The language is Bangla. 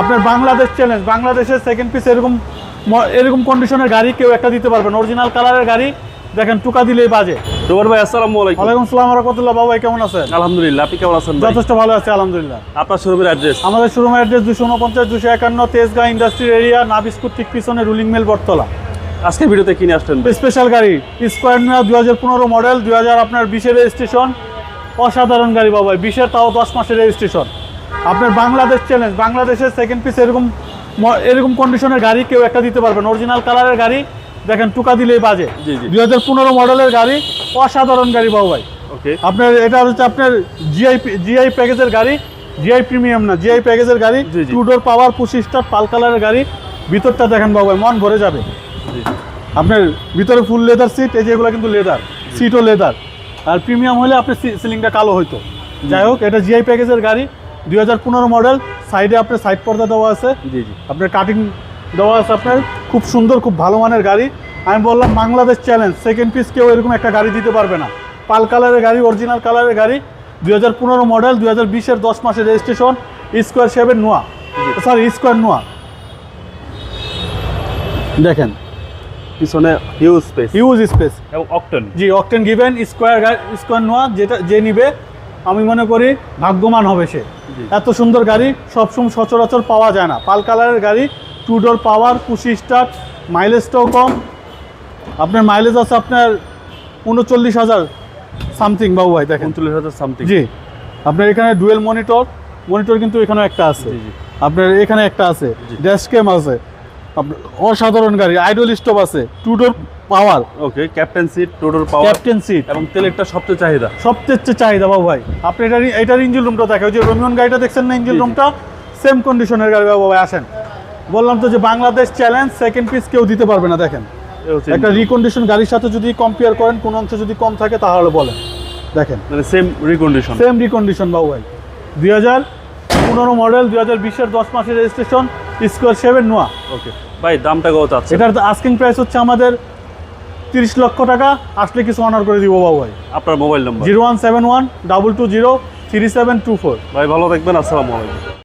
আপনার বাংলাদেশ চ্যালেঞ্জ বাংলাদেশের সেকেন্ড পিস এরকম এরকম কন্ডিশনের গাড়ি কেউ একটা দিতে পারবেন অরিজিনাল কালারের গাড়ি দেখেন টুকা দিলেই বাজে। রোবর ভাই আসসালামু আলাইকুম। ওয়ালাইকুম সালাম রহমতুল্লাহ। বাবাই কেমন আছেন? আলহামদুলিল্লাহ আপনি কেমন আছেন যথেষ্ট ভালো আছে আলহামদুলিল্লাহ। আপনার শোরুমের অ্যাড্রেস আমাদের শোরুম অ্যাড্রেস দুশো উনপঞ্চাশ দুশো একান্ন তেজগাঁ ইন্ডাস্ট্রিয়াল এরিয়া নাবিস্কুট ঠিক পিছনে রুলিং মিল বটতলা। আজকের ভিডিওতে কিনে আসছেন স্পেশাল গাড়ি স্কোয়ার নিয়া দু হাজার পনেরো মডেল দু হাজার আপনার বিশের রেজিস্ট্রেশন অসাধারণ গাড়ি বাবাই বিশের তাও দশ মাসের রেজিস্ট্রেশন আপনার বাংলাদেশ চ্যালেঞ্জ বাংলাদেশের সেকেন্ড পিস এরকম এরকম কন্ডিশনের গাড়ি কেউ একটা দিতে পারবেন অরিজিনাল কালারের গাড়ি দেখেন টুকা দিলেই বাজে। জি। হাজার পনেরো মডেলের গাড়ি অসাধারণ গাড়ি বাবাই ওকে আপনার এটা হচ্ছে আপনার জিআই জিআই প্যাকেজের গাড়ি জিআই প্রিমিয়াম না জিআই প্যাকেজের গাড়ি। Two door power push start pearl কালারের গাড়ি ভিতরটা দেখেন বাবাই মন ভরে যাবে। আপনার ভিতরে ফুল লেদার সিট এই যেগুলো কিন্তু লেদার সিটও লেদার আর প্রিমিয়াম হলে আপনার সিলিংটা কালো হইতো। যাই হোক এটা জিআই প্যাকেজের গাড়ি দুই হাজার পনেরো মডেল সাইডে আপনার সাইড পর্দা দেওয়া আছে জি জি। আপনার কাটিং দেওয়া আছে আপনার খুব সুন্দর খুব ভালো মানের গাড়ি। আমি বললাম বাংলাদেশ চ্যালেঞ্জ সেকেন্ড পিস কেউ এরকম একটা গাড়ি দিতে পারবে না। পাল কালারের গাড়ি অরিজিনাল কালারের গাড়ি দুই হাজার পনেরো মডেল দুই হাজার বিশের দশ মাসের রেজিস্ট্রেশন স্কোয়ার শেপের নোয়া। Sorry square Noah. দেখেন। পিছনে হিউজ স্পেস হিউজ স্পেস এবং octane G octane given square square Noah যেটা যে নিবে আমি মনে করি ভাগ্যবান হবে সে। এত সুন্দর গাড়ি সবসময় সচরাচর পাওয়া যায় না। পাল কালারের গাড়ি two door power push start মাইলেজটাও কম। আপনার মাইলেজ আছে আপনার উনচল্লিশ হাজার সামথিং বাবু ভাই দেখেন। উনচল্লিশ হাজার সামথিং জি। আপনার এখানে ডুয়েল মনিটর মনিটর কিন্তু এখানে একটা আছে। আপনার এখানে একটা আছে। ড্যাশ ক্যাম আছে। অসাধারণ গাড়ি আইডল স্টপ আছে two door power okay captain seat টোটোর পাওয়ার ক্যাপ্টেন সিট এবং তেলেরটা সবচেয়ে চাহিদা। সবচেয়ে চেয়ে চাহিদা বাবু ভাই। আপনি এটার এটার ইঞ্জিন রুমটা দেখে ওই যে রোমিয়ন গাড়িটা দেখছেন না ইঞ্জিন। রুমটা সেম কন্ডিশনের গাড়ি বাবু ভাই আসেন। বললাম তো যে বাংলাদেশ চ্যালেঞ্জ সেকেন্ড পিস কেউ দিতে পারবে না দেখেন। একটা রিকন্ডিশন গাড়ির সাথে যদি কম্পেয়ার করেন কোন অংশ যদি কম থাকে তাহলে বলেন। দেখেন। মানে সেম রিকন্ডিশন সেম রিকন্ডিশন বাবু ভাই। দুই হাজার পনেরো মডেল দুই হাজার বিশের দশ মাসের registration square seven Noah. Okay ভাই দামটা কত আছে এটার আস্কিং প্রাইস হচ্ছে আমাদের তিরিশ লক্ষ টাকা। আসলে কিছু অনার করে দিব বাবু ভাই। আপনার mobile number zero one seven one double two zero three seven two four. ভাই ভালো থাকবেন আসসালামু আলাইকুম।